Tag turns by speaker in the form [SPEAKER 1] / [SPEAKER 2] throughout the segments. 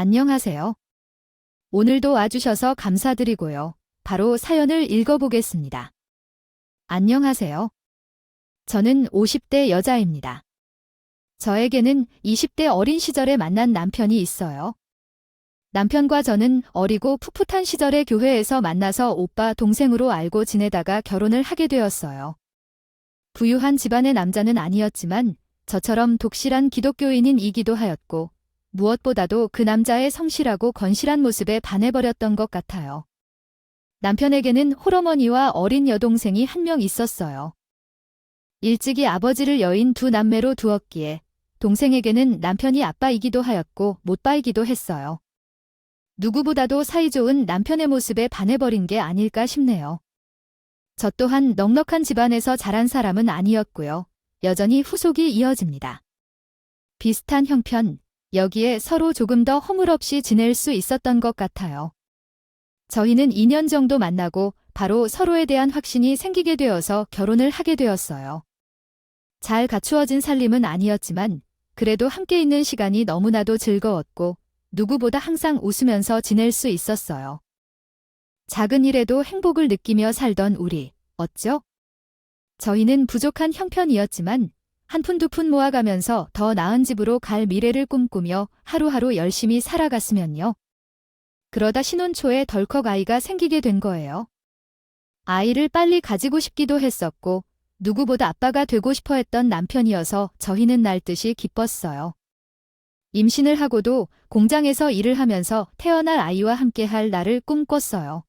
[SPEAKER 1] 안녕하세요. 오늘도 와주셔서 감사드리고요. 바로 사연을 읽어보겠습니다. 안녕하세요. 저는 50대 여자입니다. 저에게는 20대 어린 시절에 만난 남편이 있어요. 남편과 저는 어리고 풋풋한 시절에 교회에서 만나서 오빠 동생으로 알고 지내다가 결혼을 하게 되었어요. 부유한 집안의 남자는 아니었지만 저처럼 독실한 기독교인인 이기도 하였고 무엇보다도 그 남자의 성실하고 건실한 모습에 반해버렸던 것 같아요. 남편에게는 홀어머니와 어린 여동생이 한 명 있었어요. 일찍이 아버지를 여인 두 남매로 두었기에 동생에게는 남편이 아빠이기도 하였고 못바이기도 했어요. 누구보다도 사이좋은 남편의 모습에 반해버린 게 아닐까 싶네요. 저 또한 넉넉한 집안에서 자란 사람은 아니었고요. 여전히 후속이 이어집니다. 비슷한 형편, 여기에 서로 조금 더 허물없이 지낼 수 있었던 것 같아요. 저희는 2년 정도 만나고 바로 서로에 대한 확신이 생기게 되어서 결혼을 하게 되었어요. 잘 갖추어진 살림은 아니었지만 그래도 함께 있는 시간이 너무나도 즐거웠고 누구보다 항상 웃으면서 지낼 수 있었어요. 작은 일에도 행복을 느끼며 살던 우리, 어쩌? 저희는 부족한 형편이었지만 한 푼 두 푼 모아가면서 더 나은 집으로 갈 미래를 꿈꾸며 하루하루 열심히 살아갔으면요. 그러다 신혼 초에 덜컥 아이가 생기게 된 거예요. 아이를 빨리 가지고 싶기도 했었고 누구보다 아빠가 되고 싶어 했던 남편이어서 저희는 날듯이 기뻤어요. 임신을 하고도 공장에서 일을 하면서 태어날 아이와 함께 할 날을 꿈꿨어요.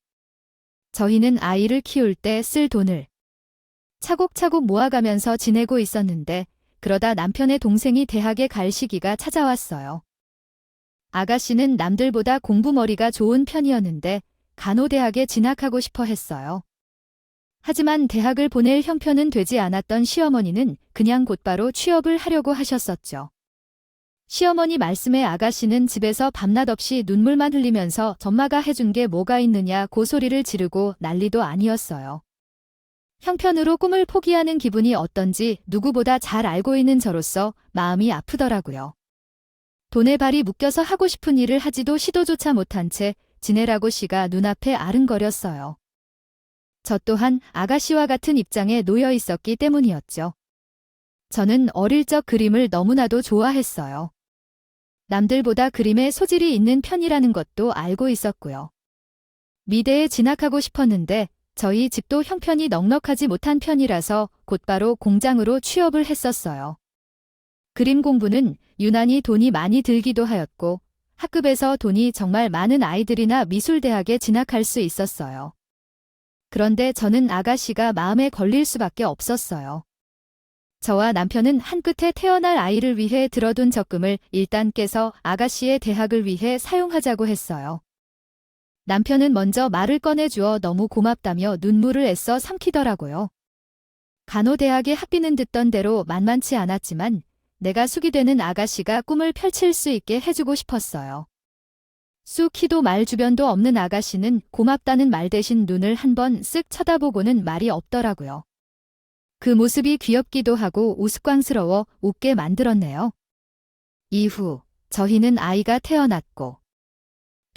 [SPEAKER 1] 저희는 아이를 키울 때 쓸 돈을 차곡차곡 모아가면서 지내고 있었는데 그러다 남편의 동생이 대학에 갈 시기가 찾아왔어요. 아가씨는 남들보다 공부머리가 좋은 편이었는데 간호대학에 진학하고 싶어 했어요. 하지만 대학을 보낼 형편은 되지 않았던 시어머니는 그냥 곧바로 취업을 하려고 하셨었죠. 시어머니 말씀에 아가씨는 집에서 밤낮 없이 눈물만 흘리면서 전마가 해준 게 뭐가 있느냐 고소리를 지르고 난리도 아니었어요. 형편으로 꿈을 포기하는 기분이 어떤지 누구보다 잘 알고 있는 저로서 마음이 아프더라고요. 돈에 발이 묶여서 하고 싶은 일을 하지도 시도조차 못한 채 지내라고 씨가 눈앞에 아른거렸어요. 저 또한 아가씨와 같은 입장에 놓여 있었기 때문이었죠. 저는 어릴 적 그림을 너무나도 좋아했어요. 남들보다 그림에 소질이 있는 편이라는 것도 알고 있었고요. 미대에 진학하고 싶었는데 저희 집도 형편이 넉넉하지 못한 편이라서 곧바로 공장으로 취업을 했었어요. 그림 공부는 유난히 돈이 많이 들기도 하였고 학급에서 돈이 정말 많은 아이들이나 미술대학에 진학할 수 있었어요. 그런데 저는 아가씨가 마음에 걸릴 수밖에 없었어요. 저와 남편은 한 끝에 태어날 아이를 위해 들어둔 적금을 일단 깨서 아가씨의 대학을 위해 사용하자고 했어요. 남편은 먼저 말을 꺼내주어 너무 고맙다며 눈물을 애써 삼키더라고요. 간호대학의 학비는 듣던 대로 만만치 않았지만 내가 숙이 되는 아가씨가 꿈을 펼칠 수 있게 해주고 싶었어요. 쑥 키도 말 주변도 없는 아가씨는 고맙다는 말 대신 눈을 한 번 쓱 쳐다보고는 말이 없더라고요. 그 모습이 귀엽기도 하고 우스꽝스러워 웃게 만들었네요. 이후 저희는 아이가 태어났고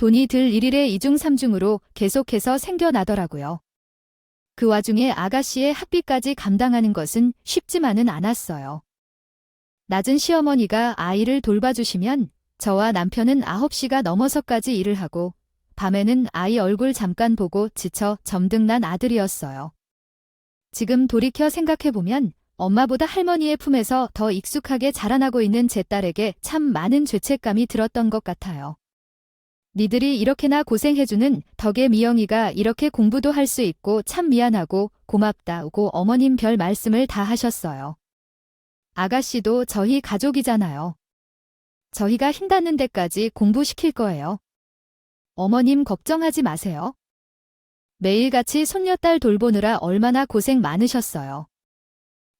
[SPEAKER 1] 돈이 들 1일에 2중 3중으로 계속해서 생겨나더라고요. 그 와중에 아가씨의 학비까지 감당하는 것은 쉽지만은 않았어요. 낮은 시어머니가 아이를 돌봐주시면 저와 남편은 9시가 넘어서까지 일을 하고 밤에는 아이 얼굴 잠깐 보고 지쳐 점등난 아들이었어요. 지금 돌이켜 생각해보면 엄마보다 할머니의 품에서 더 익숙하게 자라나고 있는 제 딸에게 참 많은 죄책감이 들었던 것 같아요. 니들이 이렇게나 고생해주는 덕의 미영이가 이렇게 공부도 할 수 있고 참 미안하고 고맙다고 어머님 별 말씀을 다 하셨어요. 아가씨도 저희 가족이잖아요. 저희가 힘닿는 데까지 공부시킬 거예요. 어머님 걱정하지 마세요. 매일같이 손녀딸 돌보느라 얼마나 고생 많으셨어요.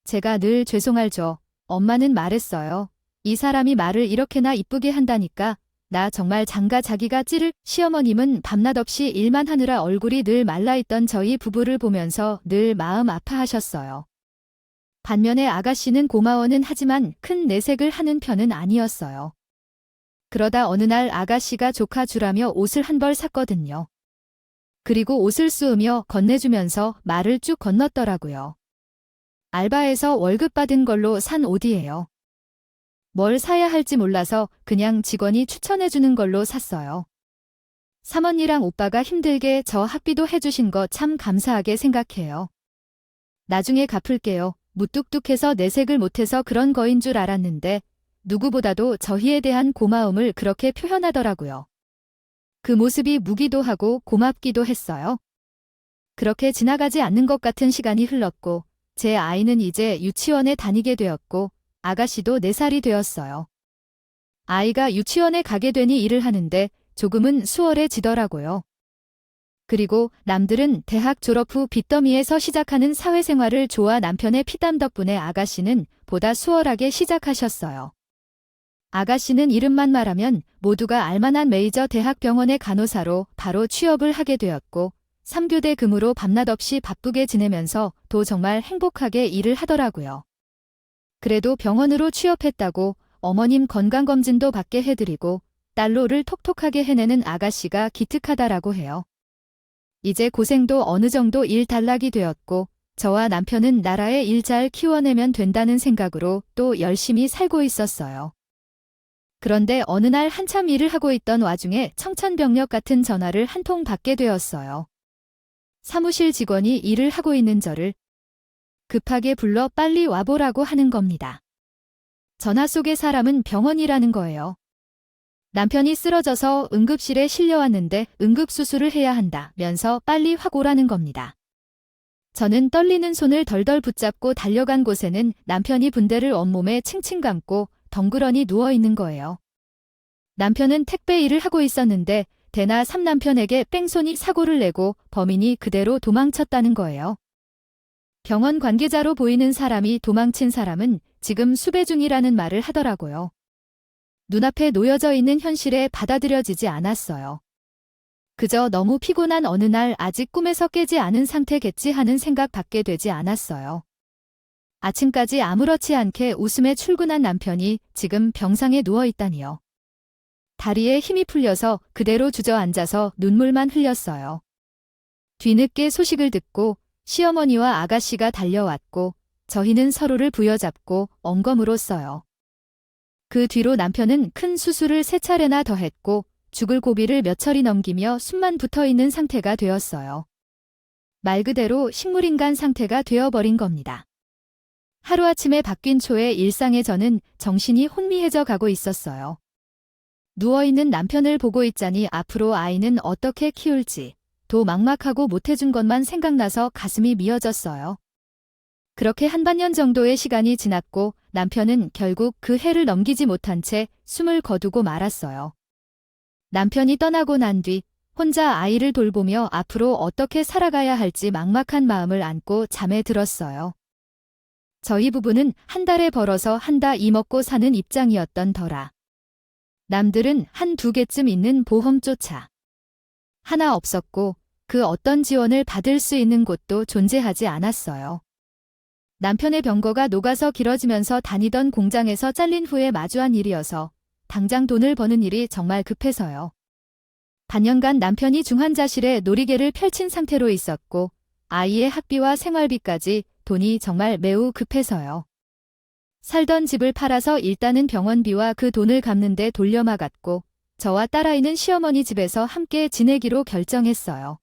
[SPEAKER 1] 제가 늘 죄송할죠. 엄마는 말했어요. 이 사람이 말을 이렇게나 이쁘게 한다니까 나 정말 장가 자기가 찌를 시어머님은 밤낮 없이 일만 하느라 얼굴이 늘 말라있던 저희 부부를 보면서 늘 마음 아파하셨어요. 반면에 아가씨는 고마워는 하지만 큰 내색을 하는 편은 아니었어요. 그러다 어느 날 아가씨가 조카 주라며 옷을 한 벌 샀거든요. 그리고 옷을 쑤으며 건네주면서 말을 쭉 건넜더라고요. 알바에서 월급 받은 걸로 산 옷이에요. 뭘 사야 할지 몰라서 그냥 직원이 추천해주는 걸로 샀어요. 사모니랑 오빠가 힘들게 저 학비도 해주신 거 참 감사하게 생각해요. 나중에 갚을게요. 무뚝뚝해서 내색을 못해서 그런 거인 줄 알았는데 누구보다도 저희에 대한 고마움을 그렇게 표현하더라고요. 그 모습이 무기도 하고 고맙기도 했어요. 그렇게 지나가지 않는 것 같은 시간이 흘렀고 제 아이는 이제 유치원에 다니게 되었고 아가씨도 4살이 되었어요. 아이가 유치원에 가게 되니 일을 하는데 조금은 수월해지더라고요. 그리고 남들은 대학 졸업 후 빚더미에서 시작하는 사회생활을 좋아 남편의 피땀 덕분에 아가씨는 보다 수월하게 시작하셨어요. 아가씨는 이름만 말하면 모두가 알만한 메이저 대학 병원의 간호사로 바로 취업을 하게 되었고 3교대 근무로 밤낮 없이 바쁘게 지내면서 도 정말 행복하게 일을 하더라고요. 그래도 병원으로 취업했다고 어머님 건강검진도 받게 해드리고 딸로를 톡톡하게 해내는 아가씨가 기특하다라고 해요. 이제 고생도 어느 정도 일 단락이 되었고 저와 남편은 나라의 일 잘 키워내면 된다는 생각으로 또 열심히 살고 있었어요. 그런데 어느 날 한참 일을 하고 있던 와중에 청천벽력 같은 전화를 한 통 받게 되었어요. 사무실 직원이 일을 하고 있는 저를 급하게 불러 빨리 와보라고 하는 겁니다. 전화 속의 사람은 병원이라는 거예요. 남편이 쓰러져서 응급실에 실려왔는데 응급수술을 해야 한다면서 빨리 확 오라는 겁니다. 저는 떨리는 손을 덜덜 붙잡고 달려간 곳에는 남편이 분대를 온몸에 칭칭 감고 덩그러니 누워 있는 거예요. 남편은 택배 일을 하고 있었는데 대나 삼남편에게 뺑소니 사고를 내고 범인이 그대로 도망쳤다는 거예요. 병원 관계자로 보이는 사람이 도망친 사람은 지금 수배 중이라는 말을 하더라고요. 눈앞에 놓여져 있는 현실에 받아들여지지 않았어요. 그저 너무 피곤한 어느 날 아직 꿈에서 깨지 않은 상태겠지 하는 생각 밖에 되지 않았어요. 아침까지 아무렇지 않게 웃음에 출근한 남편이 지금 병상에 누워 있다니요. 다리에 힘이 풀려서 그대로 주저앉아서 눈물만 흘렸어요. 뒤늦게 소식을 듣고 시어머니와 아가씨가 달려왔고 저희는 서로를 부여잡고 엉검으로 써요. 그 뒤로 남편은 큰 수술을 세 차례나 더 했고 죽을 고비를 몇 철이 넘기며 숨만 붙어 있는 상태가 되었어요. 말 그대로 식물인간 상태가 되어버린 겁니다. 하루아침에 바뀐 초에 일상에 저는 정신이 혼미해져 가고 있었어요. 누워있는 남편을 보고 있자니 앞으로 아이는 어떻게 키울지 도 막막하고 못해준 것만 생각나서 가슴이 미어졌어요. 그렇게 한 반년 정도의 시간이 지났고 남편은 결국 그 해를 넘기지 못한 채 숨을 거두고 말았어요. 남편이 떠나고 난 뒤 혼자 아이를 돌보며 앞으로 어떻게 살아가야 할지 막막한 마음을 안고 잠에 들었어요. 저희 부부는 한 달에 벌어서 한 달 이먹고 사는 입장이었던 더라. 남들은 한 두 개쯤 있는 보험조차 하나 없었고 그 어떤 지원을 받을 수 있는 곳도 존재하지 않았어요. 남편의 병거가 녹아서 길어지면서 다니던 공장에서 잘린 후에 마주한 일이어서 당장 돈을 버는 일이 정말 급해서요. 반년간 남편이 중환자실에 놀이개를 펼친 상태로 있었고 아이의 학비와 생활비까지 돈이 정말 매우 급해서요. 살던 집을 팔아서 일단은 병원비와 그 돈을 갚는데 돌려막았고 저와 딸아이는 시어머니 집에서 함께 지내기로 결정했어요.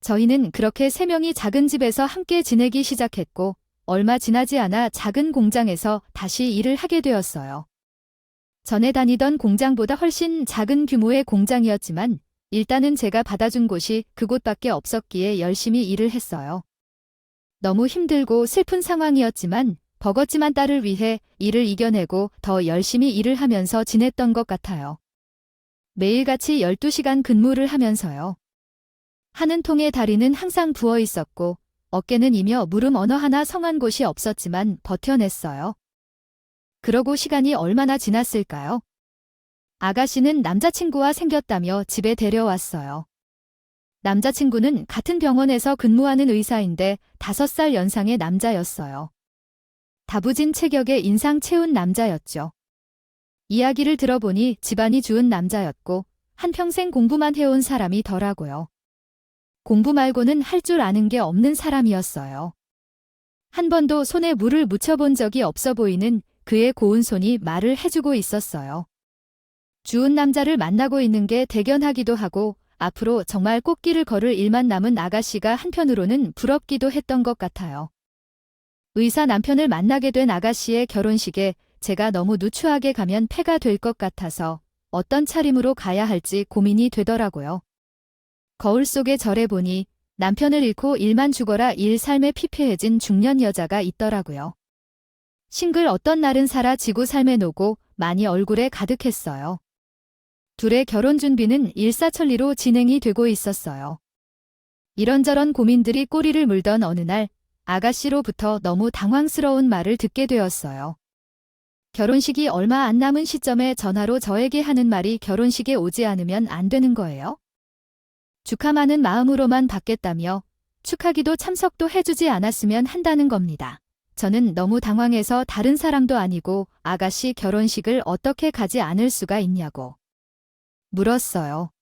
[SPEAKER 1] 저희는 그렇게 세 명이 작은 집에서 함께 지내기 시작했고 얼마 지나지 않아 작은 공장에서 다시 일을 하게 되었어요. 전에 다니던 공장보다 훨씬 작은 규모의 공장이었지만 일단은 제가 받아준 곳이 그곳밖에 없었기에 열심히 일을 했어요. 너무 힘들고 슬픈 상황이었지만 버겁지만 딸을 위해 일을 이겨내고 더 열심히 일을 하면서 지냈던 것 같아요. 매일같이 12시간 근무를 하면서요. 하는 통에 다리는 항상 부어 있었고 어깨는 이며 무릎 어느 하나 성한 곳이 없었지만 버텨냈어요. 그러고 시간이 얼마나 지났을까요? 아가씨는 남자친구와 생겼다며 집에 데려왔어요. 남자친구는 같은 병원에서 근무하는 의사인데 5살 연상의 남자였어요. 다부진 체격에 인상 채운 남자였죠. 이야기를 들어보니 집안이 주은 남자였고 한평생 공부만 해온 사람이 더라고요. 공부 말고는 할 줄 아는 게 없는 사람이었어요. 한 번도 손에 물을 묻혀본 적이 없어 보이는 그의 고운 손이 말을 해주고 있었어요. 주은 남자를 만나고 있는 게 대견하기도 하고 앞으로 정말 꽃길을 걸을 일만 남은 아가씨가 한편으로는 부럽기도 했던 것 같아요. 의사 남편을 만나게 된 아가씨의 결혼식에 제가 너무 누추하게 가면 폐가 될 것 같아서 어떤 차림으로 가야 할지 고민이 되더라고요. 거울 속에 절에 보니 남편을 잃고 일만 죽어라 일 삶에 피폐해진 중년 여자가 있더라고요. 싱글 어떤 날은 살아 지구 삶에 노고 많이 얼굴에 가득했어요. 둘의 결혼 준비는 일사천리로 진행이 되고 있었어요. 이런저런 고민들이 꼬리를 물던 어느 날 아가씨로부터 너무 당황스러운 말을 듣게 되었어요. 결혼식이 얼마 안 남은 시점에 전화로 저에게 하는 말이 결혼식에 오지 않으면 안 되는 거예요? 축하 많은 마음으로만 받겠다며 축하기도 참석도 해주지 않았으면 한다는 겁니다. 저는 너무 당황해서 다른 사람도 아니고 아가씨 결혼식을 어떻게 가지 않을 수가 있냐고 물었어요.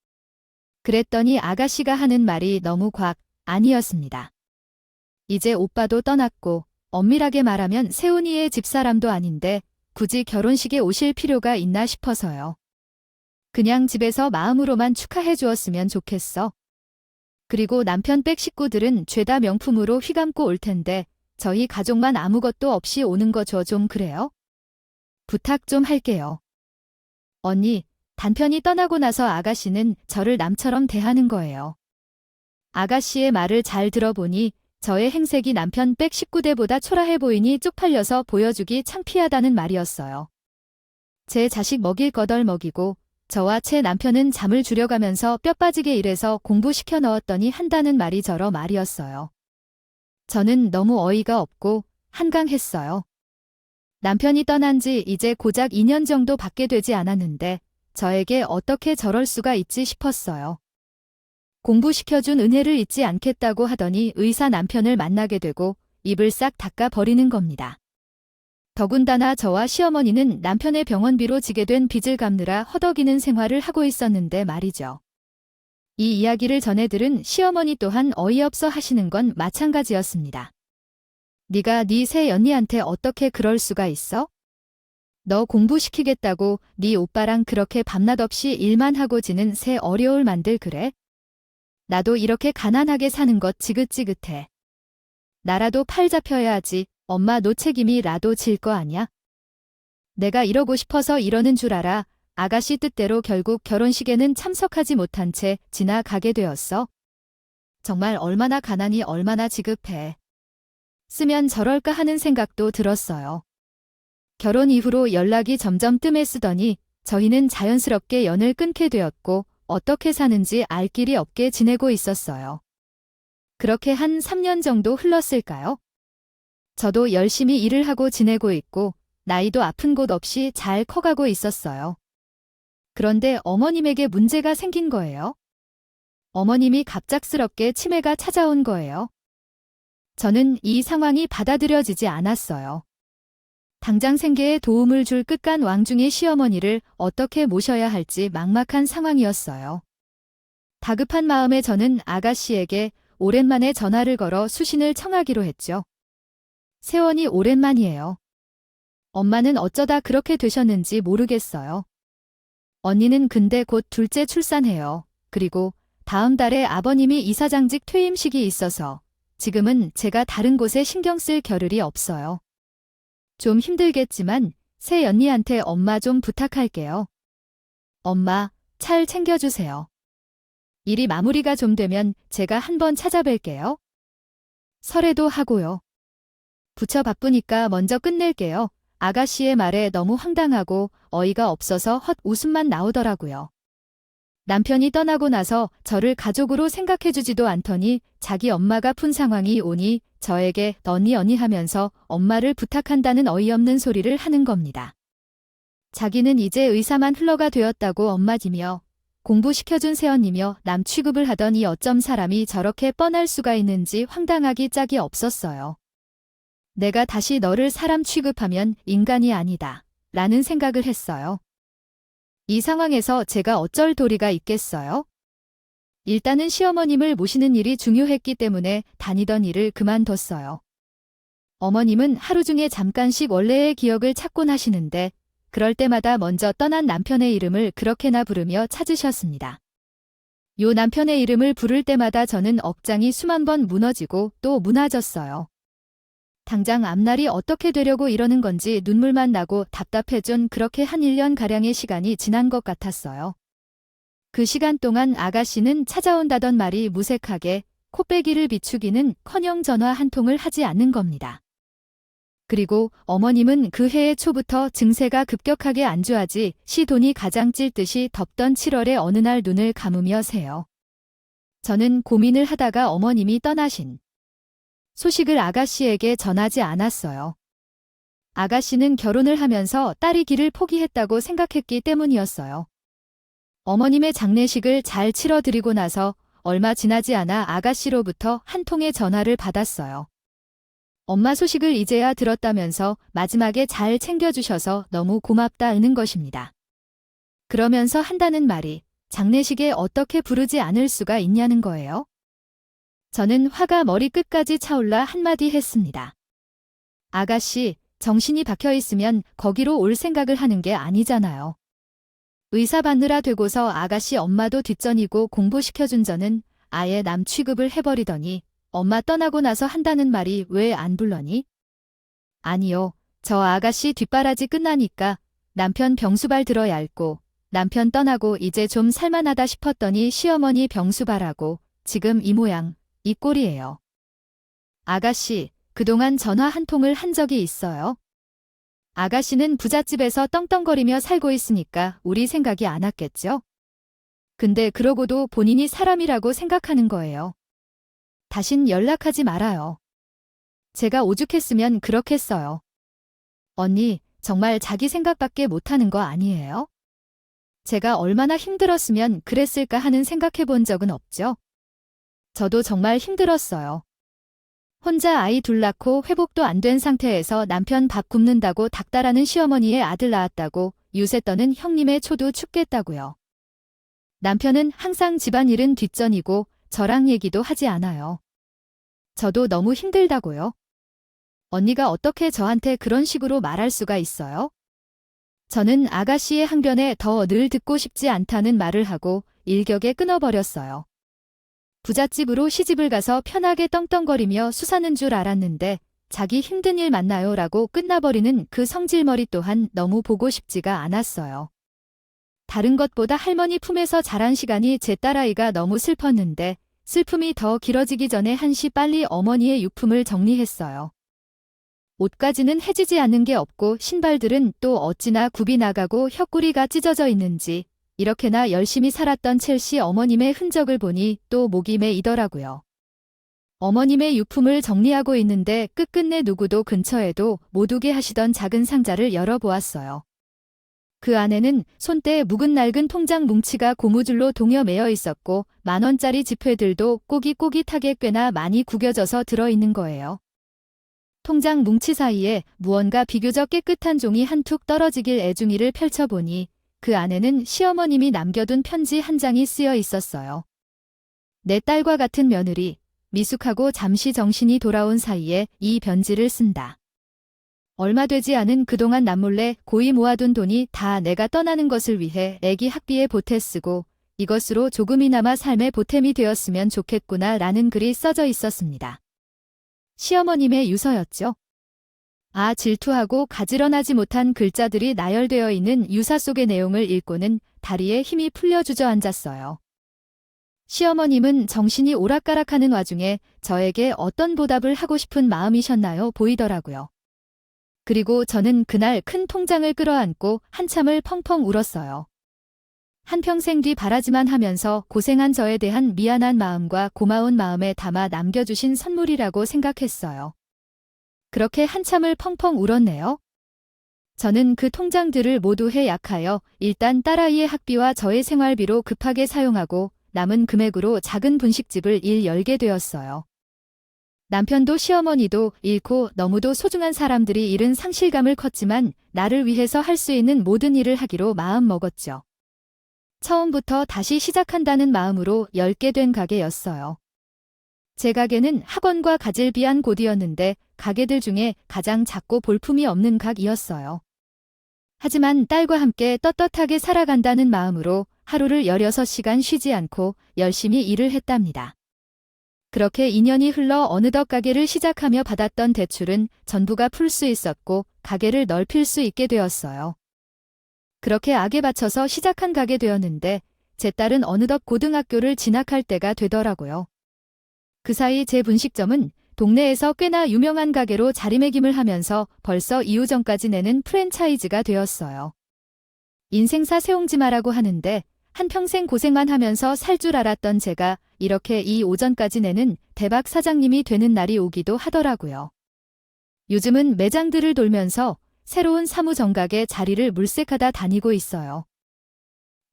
[SPEAKER 1] 그랬더니 아가씨가 하는 말이 너무 곽 아니었습니다. 이제 오빠도 떠났고 엄밀하게 말하면 세훈이의 집사람도 아닌데 굳이 결혼식에 오실 필요가 있나 싶어서요. 그냥 집에서 마음으로만 축하해 주었으면 좋겠어. 그리고 남편 백 식구들은 죄다 명품으로 휘감고 올 텐데 저희 가족만 아무것도 없이 오는 거 저 좀 그래요? 부탁 좀 할게요. 언니, 단편이 떠나고 나서 아가씨는 저를 남처럼 대하는 거예요. 아가씨의 말을 잘 들어보니 저의 행색이 남편 백 19대보다 초라해 보이니 쪽팔려서 보여주기 창피하다는 말이었어요. 제 자식 먹일 거덜 먹이고 저와 제 남편은 잠을 줄여가면서 뼈 빠지게 일해서 공부시켜 넣었더니 한다는 말이 저러 말이었어요. 저는 너무 어이가 없고 한강했어요. 남편이 떠난 지 이제 고작 2년 정도 밖에 되지 않았는데 저에게 어떻게 저럴 수가 있지 싶었어요. 공부시켜준 은혜를 잊지 않겠다고 하더니 의사 남편을 만나게 되고 입을 싹 닦아 버리는 겁니다. 더군다나 저와 시어머니는 남편의 병원비로 지게 된 빚을 갚느라 허덕이는 생활을 하고 있었는데 말이죠. 이 이야기를 전해 들은 시어머니 또한 어이없어 하시는 건 마찬가지였습니다. 네가 네 새 언니한테 어떻게 그럴 수가 있어? 너 공부시키겠다고 네 오빠랑 그렇게 밤낮 없이 일만 하고 지는 새 어려울 만들 그래? 나도 이렇게 가난하게 사는 것 지긋지긋해. 나라도 팔 잡혀야 하지. 엄마 노책임이 라도 질 거 아냐? 내가 이러고 싶어서 이러는 줄 알아. 아가씨 뜻대로 결국 결혼식에는 참석하지 못한 채 지나가게 되었어. 정말 얼마나 가난이 얼마나 지급해. 쓰면 저럴까 하는 생각도 들었어요. 결혼 이후로 연락이 점점 뜸해쓰더니 저희는 자연스럽게 연을 끊게 되었고 어떻게 사는지 알 길이 없게 지내고 있었어요. 그렇게 한 3년 정도 흘렀을까요? 저도 열심히 일을 하고 지내고 있고 나이도 아픈 곳 없이 잘 커가고 있었어요. 그런데 어머님에게 문제가 생긴 거예요. 어머님이 갑작스럽게 치매가 찾아온 거예요. 저는 이 상황이 받아들여지지 않았어요. 당장 생계에 도움을 줄 끝간 왕중의 시어머니를 어떻게 모셔야 할지 막막한 상황이었어요. 다급한 마음에 저는 아가씨에게 오랜만에 전화를 걸어 수신을 청하기로 했죠. 세원이 오랜만이에요. 엄마는 어쩌다 그렇게 되셨는지 모르겠어요. 언니는 근데 곧 둘째 출산해요. 그리고 다음 달에 아버님이 이사장직 퇴임식이 있어서 지금은 제가 다른 곳에 신경 쓸 겨를이 없어요. 좀 힘들겠지만 새 언니한테 엄마 좀 부탁할게요. 엄마, 잘 챙겨주세요. 일이 마무리가 좀 되면 제가 한번 찾아뵐게요. 설에도 하고요. 부처 바쁘니까 먼저 끝낼게요. 아가씨의 말에 너무 황당하고 어이가 없어서 헛 웃음만 나오더라고요. 남편이 떠나고 나서 저를 가족으로 생각해주지도 않더니 자기 엄마가 푼 상황이 오니 저에게 언니 언니 하면서 엄마를 부탁한다는 어이없는 소리를 하는 겁니다. 자기는 이제 의사만 흘러가 되었다고 엄마지며 공부시켜준 새언니며 남 취급을 하더니 어쩜 사람이 저렇게 뻔할 수가 있는지 황당하기 짝이 없었어요. 내가 다시 너를 사람 취급하면 인간이 아니다. 라는 생각을 했어요. 이 상황에서 제가 어쩔 도리가 있겠어요? 일단은 시어머님을 모시는 일이 중요했기 때문에 다니던 일을 그만뒀어요. 어머님은 하루 중에 잠깐씩 원래의 기억을 찾곤 하시는데 그럴 때마다 먼저 떠난 남편의 이름을 그렇게나 부르며 찾으셨습니다. 요 남편의 이름을 부를 때마다 저는 억장이 수만 번 무너지고 또 무너졌어요. 당장 앞날이 어떻게 되려고 이러는 건지 눈물만 나고 답답해준 그렇게 한 1년가량의 시간이 지난 것 같았어요. 그 시간 동안 아가씨는 찾아온다던 말이 무색하게 코빼기를 비추기는 커녕 전화 한 통을 하지 않는 겁니다. 그리고 어머님은 그 해의 초부터 증세가 급격하게 안주하지 시돈이 가장 찔 듯이 덥던 7월의 어느 날 눈을 감으며 새요. 저는 고민을 하다가 어머님이 떠나신 소식을 아가씨에게 전하지 않았어요. 아가씨는 결혼을 하면서 딸이 길을 포기했다고 생각했기 때문이었어요. 어머님의 장례식을 잘 치러드리고 나서 얼마 지나지 않아 아가씨로부터 한 통의 전화를 받았어요. 엄마 소식을 이제야 들었다면서 마지막에 잘 챙겨주셔서 너무 고맙다는 것입니다. 그러면서 한다는 말이 장례식에 어떻게 부르지 않을 수가 있냐는 거예요. 저는 화가 머리 끝까지 차올라 한마디 했습니다. 아가씨, 정신이 박혀 있으면 거기로 올 생각을 하는 게 아니잖아요. 의사 받느라 되고서 아가씨 엄마도 뒷전이고 공부시켜준 저는 아예 남 취급을 해버리더니 엄마 떠나고 나서 한다는 말이 왜 안 불러니? 아니요. 저 아가씨 뒷바라지 끝나니까 남편 병수발 들어 얇고 남편 떠나고 이제 좀 살만하다 싶었더니 시어머니 병수발하고 지금 이 모양, 이 꼴이에요. 아가씨, 그동안 전화 한 통을 한 적이 있어요? 아가씨는 부잣집에서 떵떵거리며 살고 있으니까 우리 생각이 안 왔겠죠? 근데 그러고도 본인이 사람이라고 생각하는 거예요. 다신 연락하지 말아요. 제가 오죽했으면 그렇겠어요. 언니, 정말 자기 생각밖에 못하는 거 아니에요? 제가 얼마나 힘들었으면 그랬을까 하는 생각해 본 적은 없죠. 저도 정말 힘들었어요. 혼자 아이 둘 낳고 회복도 안 된 상태에서 남편 밥 굶는다고 닥달하는 시어머니의 아들 낳았다고 유세 떠는 형님의 초도 춥겠다고요. 남편은 항상 집안일은 뒷전이고 저랑 얘기도 하지 않아요. 저도 너무 힘들다고요. 언니가 어떻게 저한테 그런 식으로 말할 수가 있어요? 저는 아가씨의 항변에 더 늘 듣고 싶지 않다는 말을 하고 일격에 끊어버렸어요. 부잣집으로 시집을 가서 편하게 떵떵거리며 수사는 줄 알았는데 자기 힘든 일 맞나요? 라고 끝나버리는 그 성질머리 또한 너무 보고 싶지가 않았어요. 다른 것보다 할머니 품에서 자란 시간이 제 딸아이가 너무 슬펐는데 슬픔이 더 길어지기 전에 한시 빨리 어머니의 유품을 정리했어요. 옷까지는 해지지 않는 게 없고 신발들은 또 어찌나 굽이 나가고 혀꼬리가 찢어져 있는지 이렇게나 열심히 살았던 첼시 어머님의 흔적을 보니 또 목이 메이더라고요. 어머님의 유품을 정리하고 있는데 끝끝내 누구도 근처에도 못 오게 하시던 작은 상자를 열어보았어요. 그 안에는 손때에 묵은 낡은 통장 뭉치가 고무줄로 동여 매여 있었고 만원짜리 지폐들도 꼬깃꼬깃하게 꽤나 많이 구겨져서 들어있는 거예요. 통장 뭉치 사이에 무언가 비교적 깨끗한 종이 한 툭 떨어지길 애중이를 펼쳐보니 그 안에는 시어머님이 남겨둔 편지 한 장이 쓰여 있었어요. 내 딸과 같은 며느리, 미숙하고 잠시 정신이 돌아온 사이에 이 편지를 쓴다. 얼마 되지 않은 그동안 남몰래 고이 모아둔 돈이 다 내가 떠나는 것을 위해 애기 학비에 보태 쓰고 이것으로 조금이나마 삶의 보탬이 되었으면 좋겠구나 라는 글이 써져 있었습니다. 시어머님의 유서였죠. 아 질투하고 가지런하지 못한 글자들이 나열되어 있는 유사 속의 내용을 읽고는 다리에 힘이 풀려 주저앉았어요. 시어머님은 정신이 오락가락하는 와중에 저에게 어떤 보답을 하고 싶은 마음이셨나요 보이더라고요. 그리고 저는 그날 큰 통장을 끌어안고 한참을 펑펑 울었어요. 한평생 뒤 바라지만 하면서 고생한 저에 대한 미안한 마음과 고마운 마음에 담아 남겨주신 선물이라고 생각했어요. 그렇게 한참을 펑펑 울었네요. 저는 그 통장들을 모두 해약하여 일단 딸아이의 학비와 저의 생활비로 급하게 사용하고 남은 금액으로 작은 분식집을 일 열게 되었어요. 남편도 시어머니도 잃고 너무도 소중한 사람들이 잃은 상실감을 컸지만 나를 위해서 할 수 있는 모든 일을 하기로 마음 먹었죠. 처음부터 다시 시작한다는 마음으로 열게 된 가게였어요. 제 가게는 학원과 가질비한 곳이었는데 가게들 중에 가장 작고 볼품이 없는 각이었어요. 하지만 딸과 함께 떳떳하게 살아간다는 마음으로 하루를 16시간 쉬지 않고 열심히 일을 했답니다. 그렇게 2년이 흘러 어느덧 가게를 시작하며 받았던 대출은 전부가 풀 수 있었고 가게를 넓힐 수 있게 되었어요. 그렇게 악에 바쳐서 시작한 가게 되었는데 제 딸은 어느덧 고등학교를 진학할 때가 되더라고요. 그 사이 제 분식점은 동네에서 꽤나 유명한 가게로 자리매김을 하면서 벌써 2호점까지 내는 프랜차이즈가 되었어요. 인생사 세옹지마라고 하는데 한평생 고생만 하면서 살 줄 알았던 제가 이렇게 이 오전까지 내는 대박 사장님이 되는 날이 오기도 하더라고요. 요즘은 매장들을 돌면서 새로운 사무 정각에 자리를 물색하다 다니고 있어요.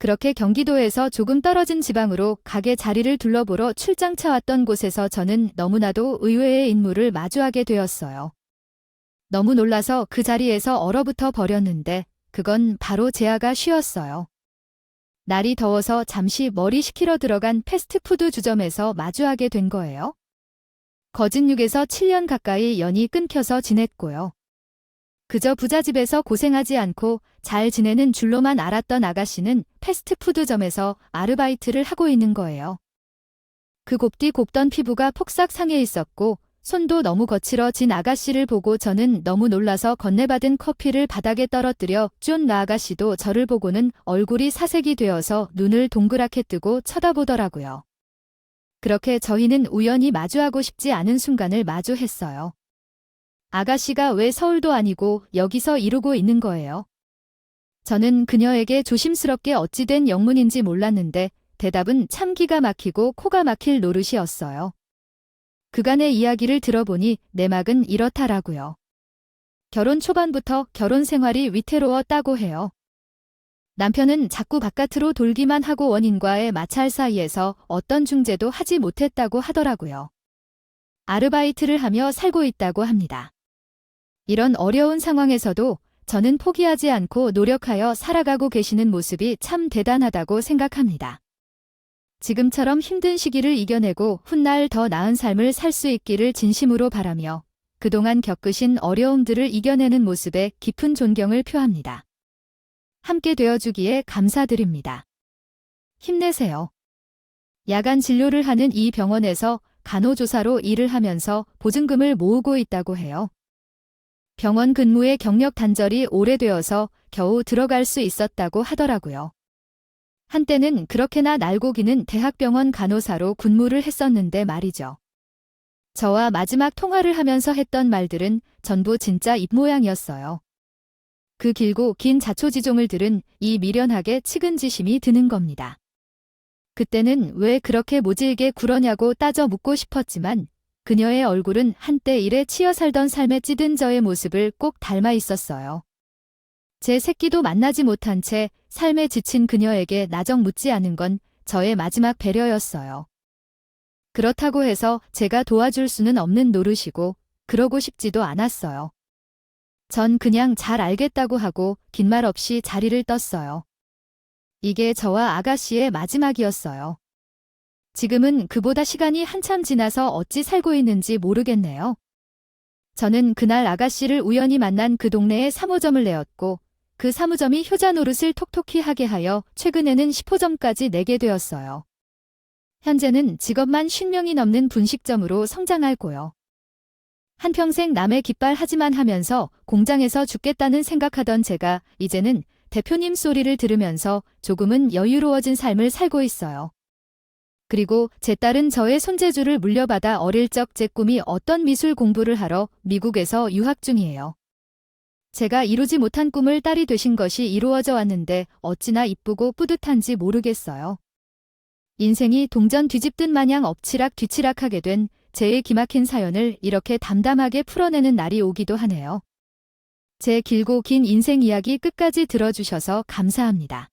[SPEAKER 1] 그렇게 경기도에서 조금 떨어진 지방으로 가게 자리를 둘러보러 출장 차 왔던 곳에서 저는 너무나도 의외의 인물을 마주하게 되었어요. 너무 놀라서 그 자리에서 얼어붙어 버렸는데 그건 바로 제 아가 쉬었어요. 날이 더워서 잠시 머리 식히러 들어간 패스트푸드 주점에서 마주하게 된 거예요. 거진육에서 7년 가까이 연이 끊겨서 지냈고요. 그저 부잣집에서 고생하지 않고 잘 지내는 줄로만 알았던 아가씨는 패스트푸드점에서 아르바이트를 하고 있는 거예요. 그 곱디 곱던 피부가 폭삭 상해 있었고 손도 너무 거칠어진 아가씨를 보고 저는 너무 놀라서 건네받은 커피를 바닥에 떨어뜨려 쫀 나 아가씨도 저를 보고는 얼굴이 사색이 되어서 눈을 동그랗게 뜨고 쳐다보더라고요. 그렇게 저희는 우연히 마주하고 싶지 않은 순간을 마주했어요. 아가씨가 왜 서울도 아니고 여기서 이루고 있는 거예요? 저는 그녀에게 조심스럽게 어찌된 영문인지 몰랐는데 대답은 참 기가 막히고 코가 막힐 노릇이었어요. 그간의 이야기를 들어보니 내막은 이렇다라고요. 결혼 초반부터 결혼 생활이 위태로웠다고 해요. 남편은 자꾸 바깥으로 돌기만 하고 원인과의 마찰 사이에서 어떤 중재도 하지 못했다고 하더라고요. 아르바이트를 하며 살고 있다고 합니다. 이런 어려운 상황에서도 저는 포기하지 않고 노력하여 살아가고 계시는 모습이 참 대단하다고 생각합니다. 지금처럼 힘든 시기를 이겨내고 훗날 더 나은 삶을 살 수 있기를 진심으로 바라며 그동안 겪으신 어려움들을 이겨내는 모습에 깊은 존경을 표합니다. 함께 되어주기에 감사드립니다. 힘내세요. 야간 진료를 하는 이 병원에서 간호조사로 일을 하면서 보증금을 모으고 있다고 해요. 병원 근무의 경력 단절이 오래되어서 겨우 들어갈 수 있었다고 하더라고요. 한때는 그렇게나 날고기는 대학병원 간호사로 근무를 했었는데 말이죠. 저와 마지막 통화를 하면서 했던 말들은 전부 진짜 입모양이었어요. 그 길고 긴 자초지종을 들은 이 미련하게 측은지심이 드는 겁니다. 그때는 왜 그렇게 모질게 굴었냐고 따져 묻고 싶었지만 그녀의 얼굴은 한때 일에 치여 살던 삶에 찌든 저의 모습을 꼭 닮아 있었어요. 제 새끼도 만나지 못한 채 삶에 지친 그녀에게 나정 묻지 않은 건 저의 마지막 배려였어요. 그렇다고 해서 제가 도와줄 수는 없는 노릇이고 그러고 싶지도 않았어요. 전 그냥 잘 알겠다고 하고 긴 말 없이 자리를 떴어요. 이게 저와 아가씨의 마지막이었어요. 지금은 그보다 시간이 한참 지나서 어찌 살고 있는지 모르겠네요. 저는 그날 아가씨를 우연히 만난 그 동네에 사무점을 내었고 그 사무점이 효자 노릇을 톡톡히 하게 하여 최근에는 10호점까지 내게 되었어요. 현재는 직업만 50명이 넘는 분식점으로 성장하고요. 한평생 남의 깃발 하지만 하면서 공장에서 죽겠다는 생각하던 제가 이제는 대표님 소리를 들으면서 조금은 여유로워진 삶을 살고 있어요. 그리고 제 딸은 저의 손재주를 물려받아 어릴 적 제 꿈이 어떤 미술 공부를 하러 미국에서 유학 중이에요. 제가 이루지 못한 꿈을 딸이 되신 것이 이루어져 왔는데 어찌나 이쁘고 뿌듯한지 모르겠어요. 인생이 동전 뒤집듯 마냥 엎치락 뒤치락하게 된 제의 기막힌 사연을 이렇게 담담하게 풀어내는 날이 오기도 하네요. 제 길고 긴 인생 이야기 끝까지 들어주셔서 감사합니다.